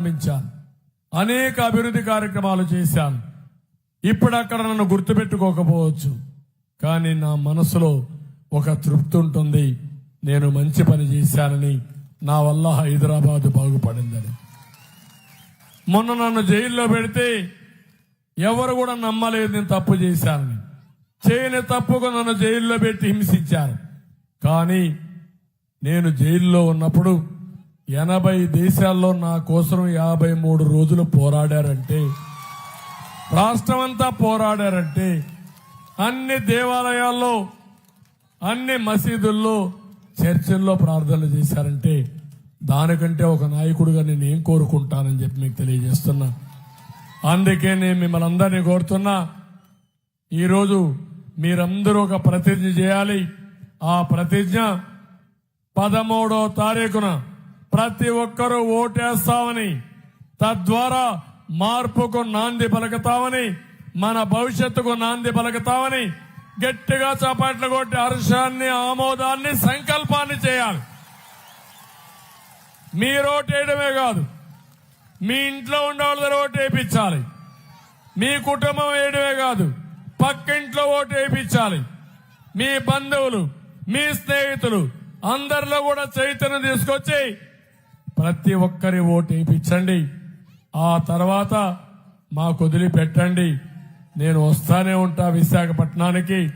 ప్రారంభించాను. అనేక అభివృద్ధి కార్యక్రమాలు చేశాను. ఇప్పుడు అక్కడ నన్ను గుర్తుపెట్టుకోకపోవచ్చు. కానీ నా మనసులో ఒక తృప్తి ఉంటుంది. నేను మంచి పని చేశానని నా వల్ల హైదరాబాద్ బాగుపడిందని. మొన్న నన్ను జైల్లో పెడితే ఎవరు కూడా నమ్మలేదు నేను తప్పు చేశానని. చేయని తప్పుకు నన్ను జైల్లో పెట్టి హింసించారు. కానీ నేను జైల్లో ఉన్నప్పుడు ఎనభై దేశాల్లో నా కోసం యాభై మూడు రోజులు పోరాడారంటే రాష్ట్రం అంతా పోరాడారంటే అన్ని దేవాలయాల్లో అన్ని మసీదుల్లో చర్చిల్లో ప్రార్థనలు చేశారంటే దానికంటే ఒక నాయకుడిగా నేను ఏం కోరుకుంటానని చెప్పి మీకు తెలియజేస్తున్నా. అందుకే నేను మిమ్మల్ని అందరినీ కోరుతున్నా ఈరోజు మీరందరూ ఒక ప్రతిజ్ఞ చేయాలి. ఆ ప్రతిజ్ఞ పదమూడో తారీఖున ప్రతి ఒక్కరూ ఓటేస్తామని తద్వారా మార్పుకు నాంది పలుకుతామని మన భవిష్యత్తుకు నాంది పలుకుతామని గట్టిగా చపాట్లు కొట్టి హర్షాన్ని ఆమోదాన్ని సంకల్పాన్ని చేయాలి. మీరు ఓటేయడమే కాదు మీ ఇంట్లో ఉండేవాళ్ళ దగ్గర ఓటు వేయించాలి. మీ కుటుంబం వేయడమే కాదు పక్కింట్లో ఓటు వేయించాలి. మీ బంధువులు మీ స్నేహితులు అందరిలో కూడా చైతన్యం తీసుకొచ్చి ప్రతి ఒక్కరి ఓటు వేయించండి ఆ తర్వాత మాకు వదిలిపెట్టండి. నేను వస్తానే ఉంటా విశాఖపట్నానికి.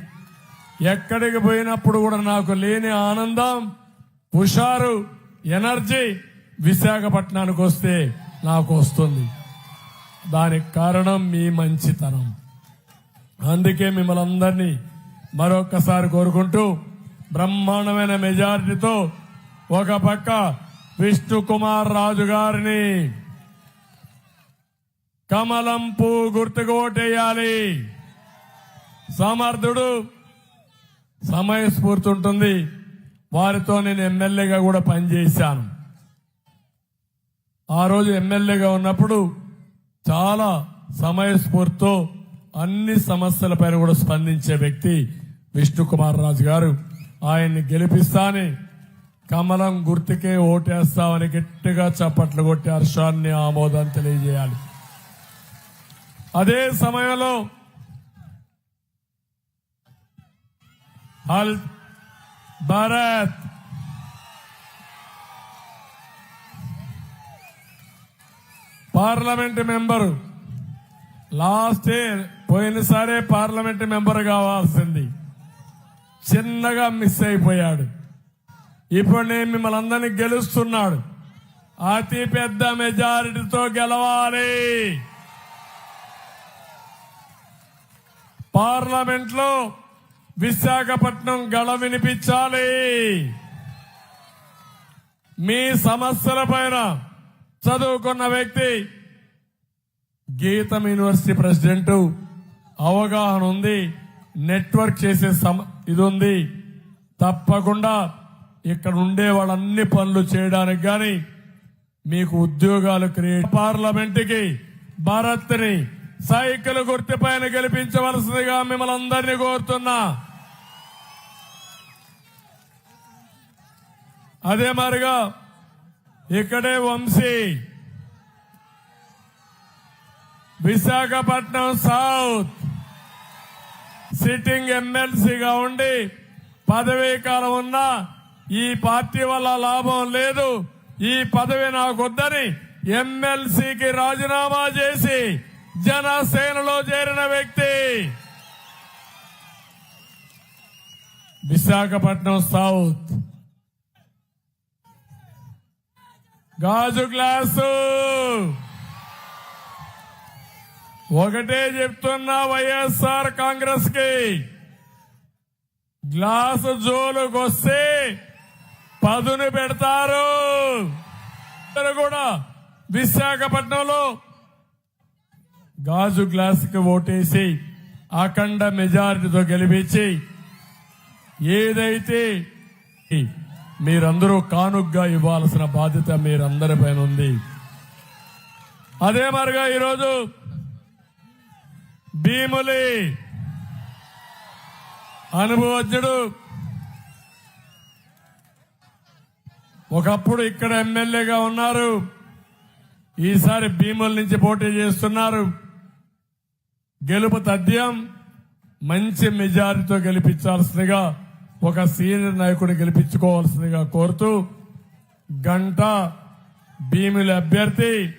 ఎక్కడికి పోయినప్పుడు కూడా నాకు లేని ఆనందం హుషారు ఎనర్జీ విశాఖపట్నానికి వస్తే నాకు వస్తుంది. దానికి కారణం మీ మంచితనం. అందుకే మిమ్మల్ని అందరినీ మరొక్కసారి కోరుకుంటూ బ్రహ్మాండమైన మెజారిటీతో ఒక పక్క విష్ణు కుమార్ రాజు గారిని కమలం పూ గుర్తుకోటేయాలి సమర్థుడు సమయస్ఫూర్తి ఉంటుంది వారితో నేను ఎమ్మెల్యేగా కూడా పనిచేశాను. ఆ రోజు ఎమ్మెల్యేగా ఉన్నప్పుడు చాలా సమయస్ఫూర్తితో అన్ని సమస్యలపైన కూడా స్పందించే వ్యక్తి విష్ణు కుమార్ రాజు గారు. ఆయన్ని గెలిపిస్తానే కమలం గుర్తుకే ఓటేస్తామని గట్టిగా చప్పట్లు కొట్టి హర్షాన్ని ఆమోదం తెలియజేయాలి. అదే సమయంలో హల్ Bharat parliament member last year పోయినసారే parliament member కావాల్సింది. చిన్నగా మిస్ అయిపోయాడు. ఇప్పుడు నేను మిమ్మల్ని అందరినీ గెలుస్తున్నాడు. అతి పెద్ద మెజారిటీతో గెలవాలి. పార్లమెంట్లో విశాఖపట్నం గళ వినిపించాలి. మీ సమస్యల పైన చదువుకున్న వ్యక్తి గీతం యూనివర్సిటీ ప్రెసిడెంట్ అవగాహన ఉంది నెట్వర్క్ చేసే సమ ఇది ఉంది. తప్పకుండా ఇక్కడ ఉండే వాళ్ళన్ని పనులు చేయడానికి గాని మీకు ఉద్యోగాలు క్రియేట్ పార్లమెంటుకి భారత్ని భారత్ని సైకిల్ గుర్తు పైన గెలిపించవలసిందిగా మిమ్మల్ని అందరినీ కోరుతున్నా. అదే మరిగా ఇక్కడే వంశీ విశాఖపట్నం సౌత్ సిట్టింగ్ ఎమ్మెల్సీగా ఉండి పదవీ కాలం ఉన్నా ఈ పార్టీ వల్ల లాభం లేదు. ఈ పదవి నాకొద్దని ఎమ్మెల్సీకి రాజీనామా చేసి జనసేనలో చేరిన వ్యక్తి. విశాఖపట్నం సౌత్. గాజు గ్లాసు. ఒకటే చెప్తున్నా వైఎస్ఆర్ కాంగ్రెస్కి గ్లాసు జోలుకొస్తే పదును పెడతారు. కూడా విశాఖపట్నంలో గాజు గ్లాస్కి ఓటేసి అఖండ మెజారిటీతో గెలిపించి ఏదైతే మీరందరూ కానుగ్గా ఇవ్వాల్సిన బాధ్యత మీరందరి పైన ఉంది. అదే మరిగా ఈరోజు భీములి అనుభవజ్ఞుడు ఒకప్పుడు ఇక్కడ ఎమ్మెల్యేగా ఉన్నారు. ఈసారి భీముల నుంచి పోటీ చేస్తున్నారు. గెలుపు తథ్యం మంచి మెజారిటీతో గెలిపించాల్సిందిగా ఒక సీనియర్ నాయకుడు గెలిపించుకోవాల్సిందిగా కోరుతూ గంట భీముల అభ్యర్థి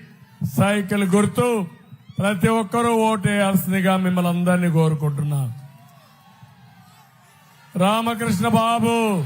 సైకిల్ గుర్తు ప్రతి ఒక్కరూ ఓటేయాల్సిందిగా మిమ్మల్ని అందరినీ కోరుకుంటున్నా. రామకృష్ణ బాబు